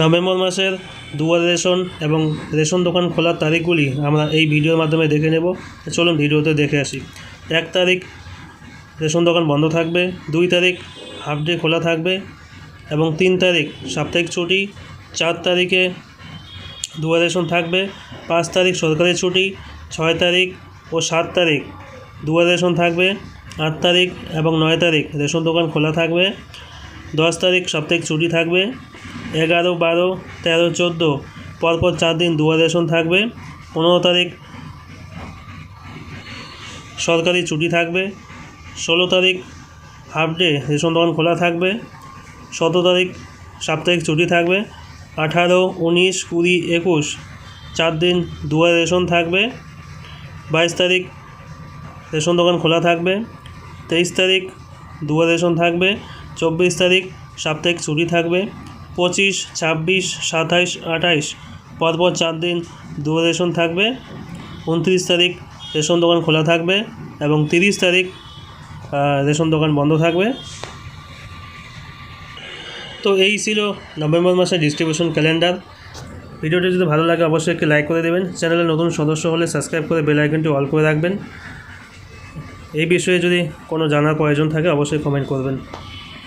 November মাসের দুয়ার ration এবং রেশন দোকান খোলার তারিখগুলি আমরা এই ভিডিওর মাধ্যমে দেখে নেব। চলুন ভিডিওতে দেখে আসি। এক তারিখ রেশন দোকান বন্ধ থাকবে, দুই তারিখ হাফ ডে খোলা থাকবে এবং তিন তারিখ সাপ্তাহিক ছুটি, চার তারিখে দুয়ার রেশন থাকবে, পাঁচ তারিখ সরকারি ছুটি, ছয় তারিখ ও সাত তারিখ দুয়ার রেশন থাকবে, আট তারিখ এবং নয় তারিখ রেশন দোকান খোলা থাকবে, দশ তারিখ সাপ্তাহিক ছুটি থাকবে এগারো, বারো, তেরো, চোদ্দ, পরপর চার দিন দুয়ার রেশন থাকবে। পনেরো তারিখ সরকারি ছুটি থাকবে। ষোলো তারিখ হাফ ডে রেশন দোকান খোলা থাকবে। সতেরো তারিখ সাপ্তাহিক ছুটি থাকবে। আঠারো, উনিশ, কুড়ি, একুশ, চার দিন দুয়ার রেশন থাকবে। বাইশ তারিখ রেশন দোকান খোলা থাকবে। তেইশ তারিখ দুয়ার রেশন থাকবে। চব্বিশ তারিখ সাপ্তাহিক ছুটি থাকবে। পঁচিশ, ছাব্বিশ, সাতাইশ, আঠাইশ। পরপর চার দিন দুয়ার রেশন থাকবে। উনত্রিশ তারিখ রেশন দোকান খোলা থাকবে এবং তিরিশ তারিখ রেশন দোকান বন্ধ থাকবে। তো এই ছিল নভেম্বর মাসের ডিস্ট্রিবিউশন ক্যালেন্ডার ভিডিওটি যদি ভালো লাগে অবশ্যই একটি লাইক করে দেবেন। চ্যানেলে নতুন সদস্য হলে সাবস্ক্রাইব করে বেল আইকনটি অল করে রাখবেন। এই বিষয়ে যদি কোনো জানার প্রয়োজন থাকে অবশ্যই কমেন্ট করবেন।